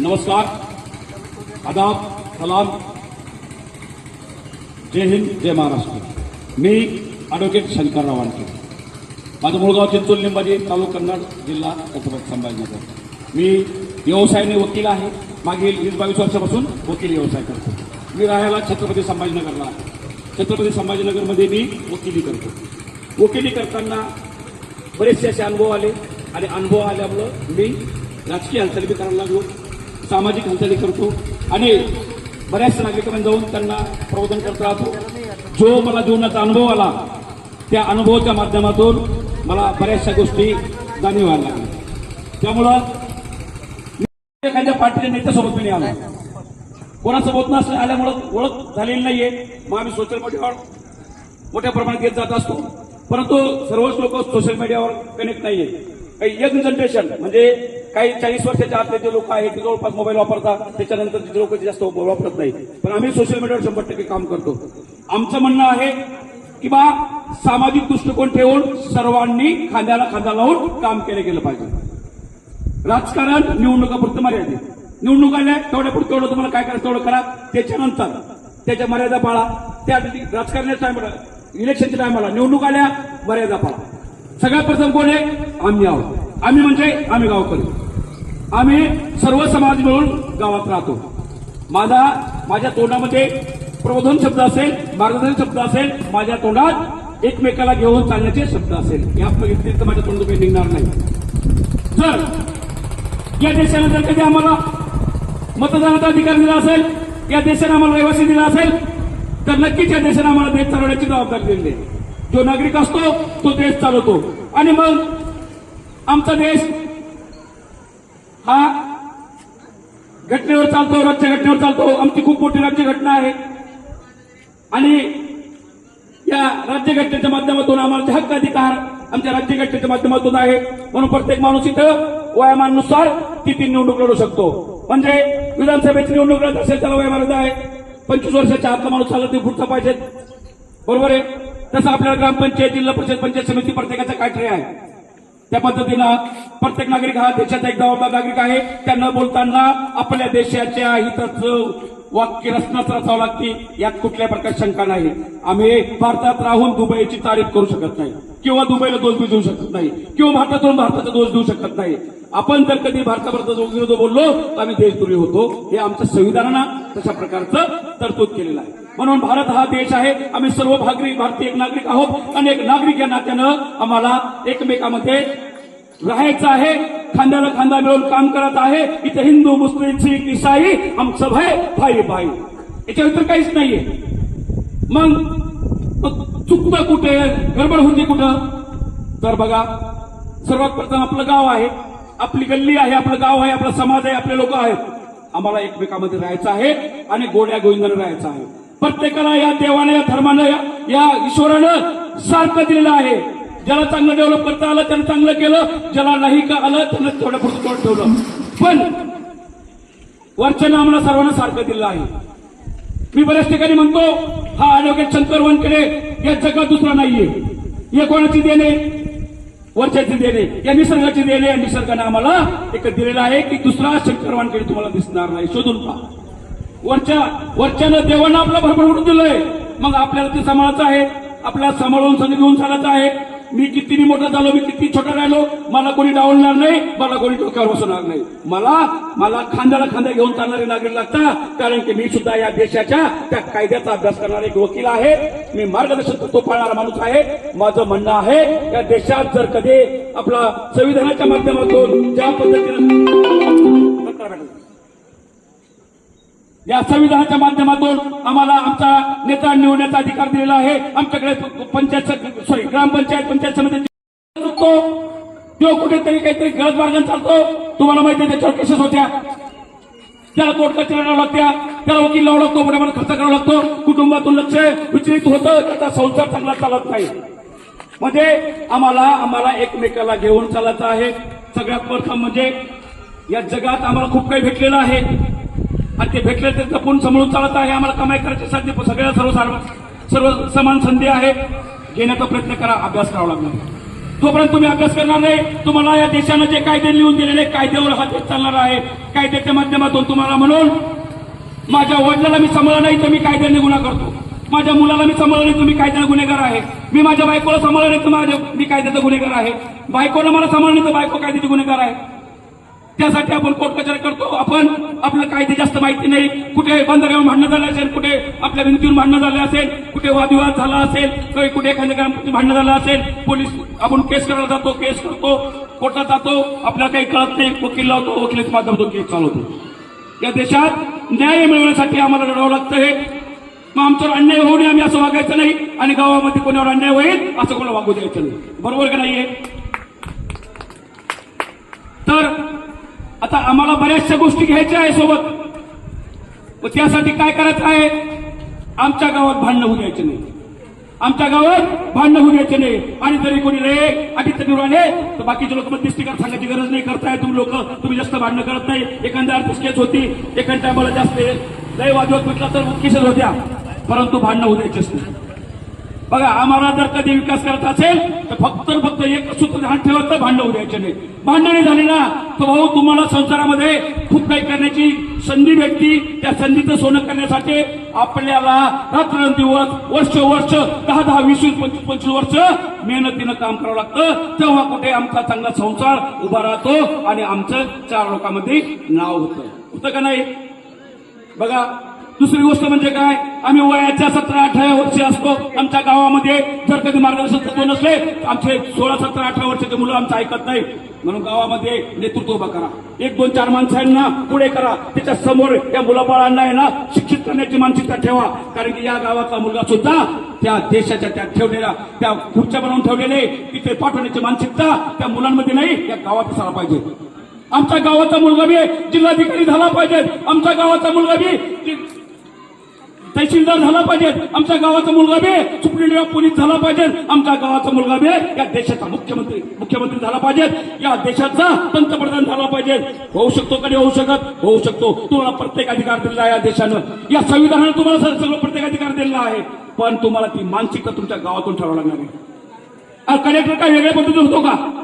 नमस्कार आदाब सलाम जय हिंद जय महाराष्ट्र. मी ॲडव्होकेट शंकरराव वानके माझं मुळगाव चिंचोल लिंबाजी तालुका कन्नड जिल्हा छत्रपती संभाजीनगर. मी व्यवसायाने वकील आहे. मागील वीस बावीस वर्षापासून वकील व्यवसाय करतो. मी राहायला छत्रपती संभाजीनगरला आहे. छत्रपती संभाजीनगरमध्ये मी वकिली करतो. वकिली करताना बरेचसे असे अनुभव आले. आणि अनुभव आल्यामुळं मी राजकीय हालचाली बी करायला लागलो सामाजिक हालचाली करतो आणि बऱ्याच नागरिकांना जाऊन त्यांना प्रबोधन करत राहतो. जो मला जीवनाचा अनुभव आला त्या अनुभवाच्या माध्यमातून मला बऱ्याचशा गोष्टी जाणीव व्हायला लागल्या. त्यामुळं मी एखाद्या पार्टीच्या नेत्यासोबत मी आलो. कोणासोबत नसल्या आल्यामुळं ओळख झालेली नाहीये. मग आम्ही सोशल मीडियावर मोठ्या प्रमाणात घेत जात असतो. परंतु सर्वच लोक सोशल मीडियावर कनेक्ट नाहीये. यंग जनरेशन म्हणजे काही चाळीस वर्षाच्या आतले जे लोक आहेत ते जवळपास मोबाईल वापरतात. त्याच्यानंतर जे लोक जास्त वापरत नाही पण आम्ही सोशल मीडियावर शंभर टक्के काम करतो. आमचं म्हणणं आहे की बा सामाजिक दृष्टिकोन ठेवून सर्वांनी खांद्याला खांदा लावून काम केलं गेलं पाहिजे. राजकारण निवडणुकापुरतं मर्यादित. निवडणूक आल्या तेवढ्या पुढे तेवढं तुम्हाला काय करायचं तेवढं करा. त्याच्यानंतर त्याच्या मर्यादा पाळा. त्या राजकारणाच्या टायमाला इलेक्शनच्या टायमाला निवडणूक आल्या मर्यादा पाळा. सगळ्यात प्रथम कोण आहे? आम्ही आहोत. आम्ही म्हणजे आम्ही गावकरी. आम्ही सर्व समाज मिळून गावात राहतो. माझा माझ्या तोंडामध्ये प्रबोधन शब्द असेल मार्गदर्शन शब्द असेल माझ्या तोंडात एकमेकाला घेऊन चालण्याचे शब्द असेल. या व्यतिरिक्त माझ्या तोंड काही निघणार नाही. जर या देशाने जर कधी आम्हाला मतदानाचा अधिकार दिला असेल या देशाने आम्हाला रहिवासी दिला असेल तर नक्कीच या देशाने आम्हाला देश चालवण्याची जबाबदारी दिली आहे. जो नागरिक असतो तो देश चालवतो. आणि मग आमचा देश हा घटनेवर चालतो राज्य घटनेवर चालतो. आमची खूप मोठी राज्य घटना आहे. आणि या राज्यघटनेच्या माध्यमातून आम्हाला हक्क अधिकार आमच्या राज्यघटनेच्या माध्यमातून आहे. म्हणून प्रत्येक माणूस इथं वयामानुसार तिथे निवडणूक लढू शकतो. म्हणजे विधानसभेची निवडणूक लढत असेल त्याला वयमर्यादा आहे. पंचवीस वर्षाच्या आतला माणूस चालत ते पुढचा पाहिजे. बरोबर आहे? तसं आपल्याला ग्रामपंचायत जिल्हा परिषद पंचायत समिती प्रत्येकाचा कायट्रे आहे? त्या पद्धतीनं प्रत्येक नागरिक हा देशाचा एक जबाबदार नागरिक आहे. त्या न बोलताना आपल्या देशाच्या हिताचं वाक्य रचनाच रचावं लागते. यात कुठल्या प्रकारची शंका नाही. आम्ही भारतात राहून दुबईची तारीफ करू शकत नाही. किंवा दुबईला दोष बी देऊ शकत नाही. किंवा भारतातून भारताचा दोष देऊ शकत नाही. आपण जर कधी भारताबद्दल विरोध बोललो तर आम्ही देशद्रोही होतो. हे आमच्या संविधानानं तशा प्रकारचं तरतूद केलेलं आहे. म्हणून भारत हा देश आहे. आम्ही सर्व भागरी भारतीय एक नागरिक आहोत. आणि एक नागरिक या नात्यानं आम्हाला एकमेकामध्ये राहायचं आहे. खांद्याला खांदा मिळून काम करत आहे. इथे हिंदू मुस्लिम शीख इसाई आमचं भय भाई भाई. याच्या व्यतिरिक्त काहीच नाहीये. मग मग चुकतं कुठे? गडबड होती कुठं? तर बघा सर्वात प्रथम आपलं गाव आहे. आपली गल्ली आहे आपलं गाव आहे आपला समाज आहे आपले लोक आहेत. आम्हाला एकमेकामध्ये राहायचं आहे आणि गोड्या गोविंदाने राहायचं आहे. प्रत्येकाला या देवाने या धर्मानं या- ईश्वरानं सारखं दिलेलं आहे. ज्याला चांगलं डेव्हलप करता आलं त्यानं चांगलं केलं. ज्याला नाही का आलं त्यानं थोडं पुढचं तोड ठेवलं. पण वरच्यानं आम्हाला सर्वांना सारखं दिलं आहे. मी बऱ्याच ठिकाणी म्हणतो हा ॲडव्होकेट शंकर वनकडे या जगात दुसरा नाहीये. हे कोणाची देणे? वरच्याची देणे. या निसर्गाची देणे. या निसर्गाने आम्हाला एक दिलेलं आहे की दुसरा शंकर वानकडे तुम्हाला दिसणार नाही. शोधून पहा. वरच्या वरच्यानं देवानं आपला भरभरून दिलंय. मग आपल्याला ते सांभाळायचं आहे. आपल्याला सांभाळून संधी घेऊन चालायचं आहे. मी किती मी मोठा झालो मी किती छोटा राहिलो मला कोणी डावलणार नाही मला कोणी डोक्यावर बसवणार नाही. मला मला खांद्याला खांद्या घेऊन चालणारे नागरिक लागतात कारण की मी सुद्धा या देशाच्या त्या कायद्याचा अभ्यास करणारा एक वकील आहे. मी मार्गदर्शन तत्व पाळणारा माणूस आहे. माझं म्हणणं आहे या देशात जर कधी आपला संविधानाच्या माध्यमातून ज्या पद्धतीनं या संविधानाच्या माध्यमातून आम्हाला आमचा नेता निवडण्याचा अधिकार दिलेला आहे. आमच्याकडे पंचायत सॉरी ग्रामपंचायत पंचायत समिती तो कुठेतरी काहीतरी गलत मार्गाने चालतो. तुम्हाला माहिती आहे त्याच्यावर केसेस होत्या. त्याला कोर्ट कचेरी लागत्या. त्याला वकील लावू लागतो. मोठ्या खर्च करावा लागतो. कुटुंबातून लक्ष विचलित होतं. त्याचा संसार चांगला चालत नाही. म्हणजे आम्हाला आम्हाला एकमेकाला घेऊन चालायचं आहे. सगळ्यात प्रथम म्हणजे या जगात आम्हाला खूप काही भेटलेलं आहे. आणि ते भेटले ते जपून समोरून चालत आहे. आम्हाला कमाई करायची संधी सगळ्या सर्व सर्व सर्व समान संधी आहे. घेण्याचा प्रयत्न करा. अभ्यास करावा लागणार. तोपर्यंत तुम्ही अभ्यास करणार नाही. तुम्हाला या देशानं जे कायदे लिहून दिलेले कायद्यावर हा देश चालणार आहे. कायद्याच्या माध्यमातून तुम्हाला म्हणून माझ्या वडिलाला मी सांभाळलं नाही तर मी कायद्याने गुन्हा करतो. माझ्या मुलाला मी सांभाळलं नाही तुम्ही कायद्याने गुन्हेगार आहे. मी माझ्या बायकोला सांभाळलं नाही तर माझ्या मी कायद्याचा गुन्हेगार आहे. बायकोला मला सांभाळलं नाही तर बायको कायद्याची गुन्हेगार आहे. त्यासाठी आपण कोर्ट कचरा करतो. आपण आपलं कायदे जास्त माहिती नाही. कुठे बंदरावर भांडणं झालं असेल कुठे आपल्या भिंतीवर भांडणं झालं असेल कुठे वादविवाद झाला असेल कुठे एखाद्या ग्रामपंचायत भांडणं झालं असेल पोलीस आपण केस करायला जातो केस करतो कोर्टात जातो आपल्याला काही कळत नाही वकील लावतो वकिलाच्या माध्यमातून केस चालवतो. या देशात न्याय मिळवण्यासाठी आम्हाला लढावं लागतं हे. मग आमच्यावर अन्याय होऊ नये आम्ही असं वागायचं नाही. आणि गावामध्ये कोणावर अन्याय होईल असं कोणाला वागू द्यायचं नाही. बरोबर का नाहीये? आता आम्हाला बऱ्याचशा गोष्टी घ्यायच्या आहे सोबत. व त्यासाठी काय करायचं आहे? आमच्या गावात भांडणं होऊ द्यायचे नाही. आमच्या गावात भांडणं होऊ द्यायचे नाही. आणि जरी कोणी रे अटीतटीवर आले तर बाकीचे लोक मध्यस्थी कर सांगायची गरज नाही करताय तुम्ही लोक. तुम्ही जास्त भांडणं करत नाही. एखाद्या अर्थच होती. एखाद्या टायमाला जास्त लय वादवत म्हटलं तर किशोर होत्या. परंतु भांडणं होऊ द्यायचेच नाही. बघा आम्हाला जर कधी विकास करायचा असेल तर फक्त फक्त एक सूत्र ध्यान ठेवत तर भांडण द्यायचे नाही. भांडणे झाले ना तर भाऊ तुम्हाला संसारामध्ये खूप काही करण्याची संधी भेटती. त्या संधीचं सोनं करण्यासाठी आपल्याला रात्रंदिवस वर्ष वर्ष दहा दहा वीस वीस पंचवीस पंचवीस वर्ष मेहनतीनं काम करावं लागतं. तेव्हा कुठे आमचा चांगला संसार उभा राहतो आणि आमचं चार लोकांमध्ये नाव होतं. होतं का नाही? बघा दुसरी गोष्ट म्हणजे काय? आम्ही वयाच्या सतरा अठरा वर्षी असतो. आमच्या गावामध्ये जर कधी मार्गदर्शन तत्व नसले आमचे सोळा सतरा अठरा वर्षाचे मुलं आमचं ऐकत नाही म्हणून गावामध्ये नेतृत्व उभा करा. एक दोन चार माणसांना पुढे करा. त्याच्यासमोर या मुलाबाळांना आहे ना शिक्षित करण्याची मानसिकता ठेवा. कारण की या गावाचा मुलगा सुद्धा त्या देशाच्या त्या ठेवलेल्या त्या खुर्च्या बनवून ठेवलेले तिथे पाठवण्याची मानसिकता त्या मुलांमध्ये नाही या गावात असायला पाहिजे. आमच्या गावाचा मुलगा बी जिल्हाधिकारी झाला पाहिजे. आमच्या गावाचा मुलगा बी तहसीलदार झाला पाहिजे. आमच्या गावाचा मुलगा बे सुप्रिटेंडेंट पोलीस झाला पाहिजे. आमच्या गावाचा मुलगा बे या देशाचा मुख्यमंत्री मुख्यमंत्री झाला पाहिजे. या देशाचा पंतप्रधान झाला पाहिजे. होऊ शकतो कधी होऊ शकत? होऊ शकतो. तुम्हाला प्रत्येक अधिकार दिलेला आहे या देशानं. या संविधानानं तुम्हाला सगळं प्रत्येक अधिकार दिलेला आहे. पण तुम्हाला ती मानसिकता तुमच्या गावातून ठरवावं लागणार आहे. कलेक्टर काय वेगळ्या पद्धतीने होतो का?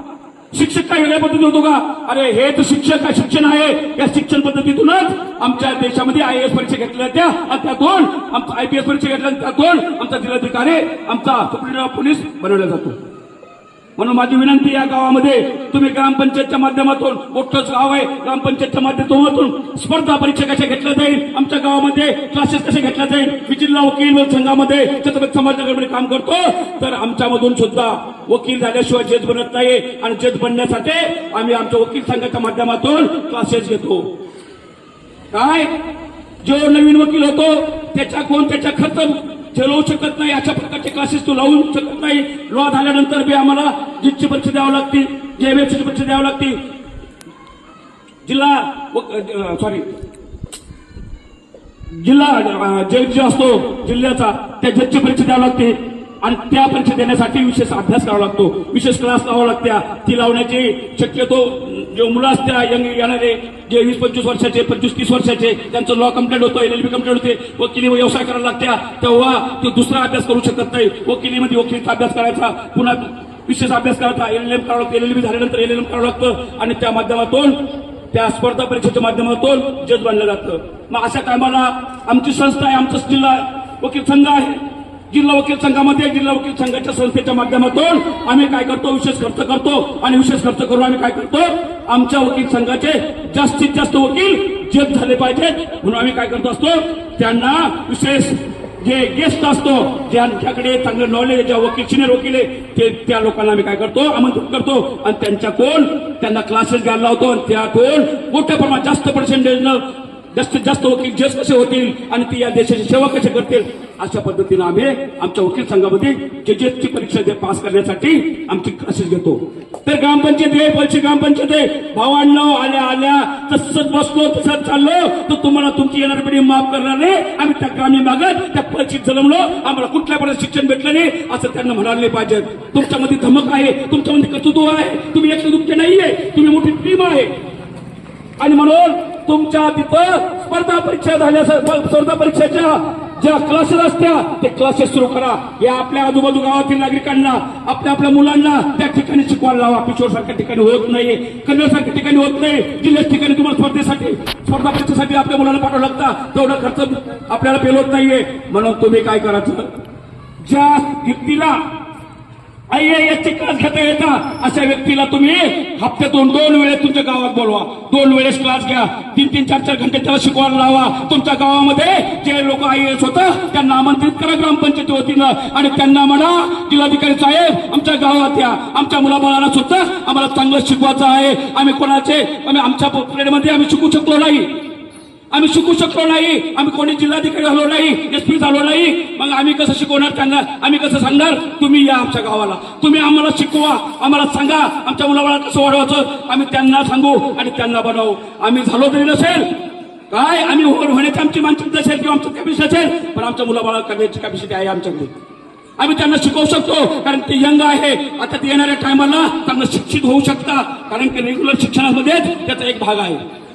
शिक्षक काय वेगळ्या पद्धती होतो का? अरे हे तर शिक्षक काय शिक्षण आहे? या शिक्षण पद्धतीतूनच आमच्या देशामध्ये आय एस परीक्षा घेतल्या त्या आणि त्यातून आमचा आयपीएस परीक्षा घेतल्या त्यातून आमचा जिल्हाधिकारी आमचा सुप्रिटेंडेंट पोलीस बनवला जातो. म्हणून माझी विनंती या गावामध्ये तुम्ही ग्रामपंचायतच्या माध्यमातून मोठंच गाव आहे ग्रामपंचायतच्या माध्यमातून स्पर्धा परीक्षा कशा घेतल्या जाईल? आमच्या गावामध्ये क्लासेस कसे घेतल्या जाईल? मी जिल्हा वकील संघामध्ये छत्रपती समाजनगरमध्ये काम करतो. तर आमच्यामधून सुद्धा वकील झाल्याशिवाय जज बनत नाही आणि जज बनण्यासाठी आम्ही आमच्या वकील संघाच्या माध्यमातून क्लासेस घेतो. काय? जो नवीन वकील होतो त्याच्या कोण त्याच्या खर्च चलवू शकत नाही अशा प्रकारचे क्लासेस तो लावू शकत नाही. लॉ झाल्यानंतर बी आम्हाला जितची परीक्षा द्यावी लागते जेएमएसची परीक्षा द्यावी लागते जिल्हा सॉरी जिल्हा जज जो असतो जिल्ह्याचा त्या जजची परीक्षा द्यावी लागते आणि त्या परीक्षा देण्यासाठी विशेष अभ्यास करावा लागतो. विशेष क्लास लावावा लागत्या. ती लावण्याची शक्यतो जे मुलं असत्या यंग येणारे जे वीस पंचवीस वर्षाचे पंचवीस तीस वर्षाचे त्यांचं लॉ कंप्लेंट होतो एल एल बी कंप्लेंट होते वकिली व्यवसाय करायला लागत्या तेव्हा ते दुसरा अभ्यास करू शकत नाही. वकिलीमध्ये वकिलीचा अभ्यास करायचा पुन्हा विशेष अभ्यास करायचा एल एल एम करावं लागतं एल एल बी झाल्यानंतर एल एल एम करावं लागतं आणि त्या माध्यमातून त्या स्पर्धा परीक्षेच्या माध्यमातून जज बनलं जातं. मग अशा टायमाला आमची संस्था आहे आमचं जिल्हा वकील संघ आहे. जिल्हा वकील संघामध्ये जिल्हा वकील संघाच्या संस्थेच्या माध्यमातून आम्ही काय करतो? विशेष खर्च करतो आणि विशेष खर्च करून आम्ही काय करतो? आमच्या वकील संघाचे जास्तीत जास्त वकील जेत झाले पाहिजेत. म्हणून आम्ही काय करतो असतो? त्यांना विशेष जे गेस्ट असतो ज्यांच्याकडे चांगलं नॉलेज ज्या वकील सिनियर वकील आहे ते त्या लोकांना आम्ही काय करतो? आमंत्रित करतो. आणि त्यांच्या कोण त्यांना क्लासेस घ्यायला लावतो. आणि त्या कोण मोठ्या प्रमाणात जास्त पर्सेंटेजनं जास्तीत जास्त वकील जज कसे होतील आणि ती या देशाची सेवा कशी करतील? अशा पद्धतीनं आम्ही आमच्या वकील संघामध्ये जजेसची परीक्षा पास करण्यासाठी आमची क्लासेस घेतो. तर ग्रामपंचायत आहे पळशी ग्रामपंचायत आहे. भावांना आल्या आल्या तसंच बसलो तसंच चाललो तर तुम्हाला तुमची येणार पिढी माफ करणार नाही. आम्ही त्या ग्रामीण भागात त्या परीक्षेत जन्मलो. आम्हाला कुठल्या प्रकारचं शिक्षण भेटलं नाही असं त्यांना म्हणाले नाही पाहिजे. तुमच्यामध्ये धमक आहे तुमच्यामध्ये कर्तृत्व आहे. तुम्ही एकटे तुमचे नाहीये. तुम्ही मोठी टीम आहे. आणि म्हणून तुमच्या तिथं स्पर्धा परीक्षा झाल्या स्पर्धा परीक्षेच्या ज्या क्लासेस असत्या ते क्लासेस सुरू करा. या आपल्या आजूबाजू गावातील नागरिकांना आपल्या आपल्या मुलांना त्या ठिकाणी शिकवायला लावा. पिशोर सारख्या ठिकाणी होत नाही कन्नड सारख्या ठिकाणी होत नाही जिल्ह्यात ठिकाणी तुम्हाला स्पर्धेसाठी स्पर्धा परीक्षेसाठी आपल्या मुलांना पाठवावं लागतं. तेवढा खर्च आपल्याला पेलवत नाहीये. म्हणून तुम्ही काय करायचं ज्या व्यक्तीला आय एसचे क्लास घेता येता अशा व्यक्तीला तुम्ही हप्त्यातून दोन वेळेस तुमच्या गावात बोलवा. दोन वेळेस क्लास घ्या. तीन तीन चार चार घंटे त्याला शिकवायला लावा. तुमच्या गावामध्ये जे लोक आय एस होतं त्यांना आमंत्रित करा ग्रामपंचायती वतीनं. आणि त्यांना म्हणा जिल्हाधिकारी साहेब आमच्या गावात या. आमच्या मुलाबाळांना सुद्धा आम्हाला चांगलं शिकवायचं आहे. आम्ही कोणाचे आम्ही आमच्या प्रेडमध्ये आम्ही शिकू शकलो नाही. आम्ही शिकू शकलो नाही आम्ही कोणी जिल्हाधिकारी झालो नाही एसपी झालो नाही. मग आम्ही कसं शिकवणार त्यांना? आम्ही कसं सांगणार? तुम्ही या आमच्या गावाला. तुम्ही आम्हाला शिकवा आम्हाला सांगा. आमच्या मुलाबाळा कसं वाढवायचं? आम्ही त्यांना सांगू आणि त्यांना बनवू. आम्ही झालो तरी नसेल. काय? आम्ही होण्याची आमची मानसिकता असेल किंवा आमचं कॅपॅसिटी असेल पण आमच्या मुलाबाळा करण्याची कॅपॅसिटी आहे आमच्याकडे. आम्ही त्यांना शिकवू शकतो कारण ते यंग आहे. आता ते येणाऱ्या टायमाला त्यांना शिक्षित होऊ शकता. कारण की रेग्युलर शिक्षणामध्येच त्याचा एक भाग आहे.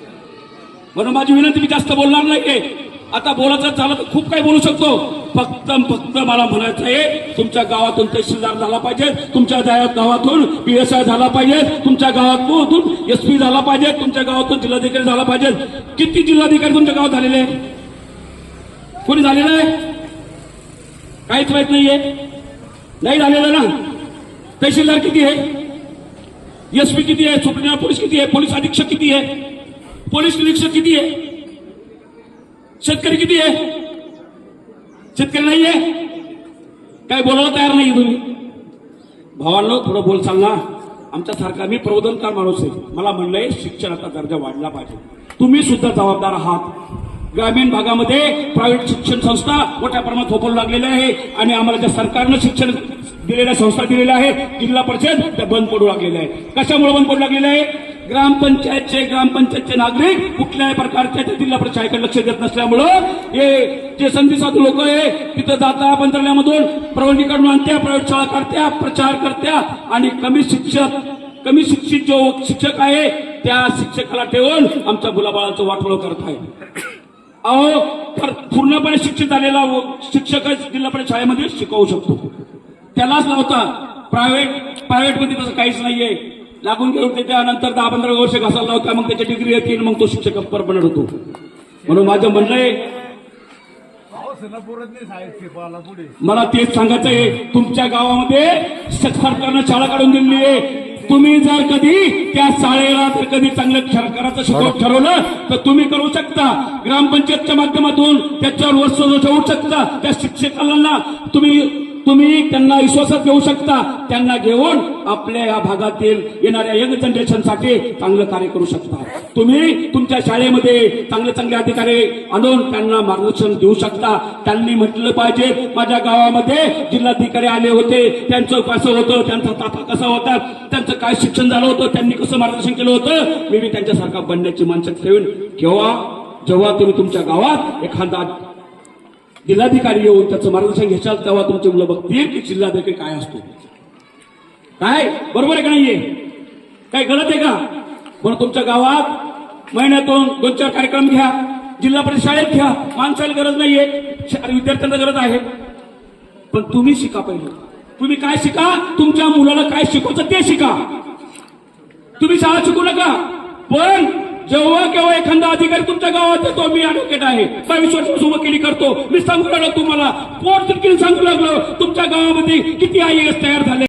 म्हणून माझी विनंती मी जास्त बोलणार नाहीये. आता बोलायचं झालं तर खूप काही बोलू शकतो. फक्त फक्त मला म्हणायचं आहे तुमच्या गावातून तहसीलदार झाला पाहिजे तुमच्या गावात- गावातून आय झाला पाहिजे तुमच्या गावातून एसपी झाला पाहिजे तुमच्या गावातून जिल्हाधिकारी झाला पाहिजे. किती जिल्हाधिकारी तुमच्या गावात झालेले आहे? कोणी झालेलं आहे? काहीच माहीत नाहीये. नाही झालेलं ना? तहसीलदार किती आहे? एसपी किती आहे? सुप्रीम पोलीस किती आहे? पोलीस अधीक्षक किती आहे? पोलीस निरीक्षक किती आहे? शेतकरी किती आहे? शेतकरी नाहीये? काय बोलायला तयार नाही तुम्ही? भावांना थोडं बोल चाल ना आमच्यासारखा मी प्रबोधनकार माणूस आहे. मला म्हणलंय शिक्षणाचा दर्जा वाढला पाहिजे. तुम्ही सुद्धा जबाबदार आहात. ग्रामीण भागामध्ये प्रायव्हेट शिक्षण संस्था मोठ्या प्रमाणात थोपवू लागलेल्या आहे आणि आम्हाला ज्या सरकारनं शिक्षण दिलेल्या संस्था दिलेल्या आहेत जिल्हा परिषद त्या बंद पडू लागलेल्या आहे कशामुळे बंद पडू लागलेल्या आहे ग्रामपंचायतचे ग्रामपंचायतचे नागरिक कुठल्याही प्रकारच्या त्या जिल्हा परिषदेकडे लक्ष देत नसल्यामुळं हे जे संधी साधू लोक आहे तिथं जाता मंत्रालयामधून प्रवणी काढून आणत्या प्रयोगशाळा करत्या प्रचार करत्या आणि कमी शिक्षक कमी शिक्षित जो शिक्षक आहे त्या शिक्षकाला ठेवून आमच्या गुलाबाळाचं वाटोळ करत आहे. अहो तर पूर्णपणे शिक्षित झालेला शिक्षकच शिक्षक जिल्हा परिषद शाळेमध्ये शिकवू शकतो. त्यालाच लावता. प्रायव्हेट प्रायव्हेटमध्ये तसं काहीच नाहीये. लागून घेऊन त्याच्यानंतर दहा पंधरा वर्ष घासायला लावता मग त्याची डिग्री येतील मग तो शिक्षक परमनंट होतो म्हणून माझं म्हणणं आहे मला तेच सांगायचं आहे तुमच्या गावामध्ये सरकारनं शाळा काढून दिलेली आहे. तुम्ही जर कधी त्या शाळेला जर कधी चांगलं सरकाराचं शिकवत ठरवलं तर तुम्ही करू शकता. ग्रामपंचायतच्या माध्यमातून त्याच्यावर वर्ष ठेवू शकता त्या शिक्षकांना तुम्ही तुम्ही त्यांना विश्वासात घेऊ शकता. त्यांना घेऊन आपल्या या भागातील येणाऱ्या यंग जनरेशनसाठी चांगलं कार्य करू शकता. तुम्ही तुमच्या शाळेमध्ये चांगले चांगले अधिकारी आणून त्यांना मार्गदर्शन देऊ शकता. त्यांनी म्हटलं पाहिजे माझ्या गावामध्ये जिल्हाधिकारी आले होते. त्यांचं कसं होतं? त्यांचा ताफा कसा होता? त्यांचं काय शिक्षण झालं होतं? त्यांनी कसं मार्गदर्शन केलं होतं? मी मी त्यांच्यासारखा बनण्याची माणसं ठेवून. केव्हा जेव्हा तुम्ही तुमच्या गावात एखादा जिल्हाधिकारी येऊन त्याचं मार्गदर्शन घेशाल तेव्हा तुमची मुलं बघतील की जिल्हाधिकारी काय असतो. काय? बरोबर आहे का नाहीये? काय गलत आहे का? पण तुमच्या गावात महिन्यातून दोन चार कार्यक्रम घ्या जिल्हा परिषद शाळेत घ्या. माणसाला गरज नाहीये. विद्यार्थ्यांना गरज आहे. पण तुम्ही शिका पहिले. तुम्ही काय शिका? तुमच्या मुलाला काय शिकवचं ते शिका. तुम्ही शाळा शिकू नका. पण जेव्हा केव्हा एखादा अधिकारी तुमच्या गावात येतो मी ॲडव्होकेट आहे. बावीस वर्षापासून वकिली करतो. मी सांगू लागलो तुम्हाला. पोट सांगू लागलो. तुमच्या गावामध्ये किती आय तयार झाले?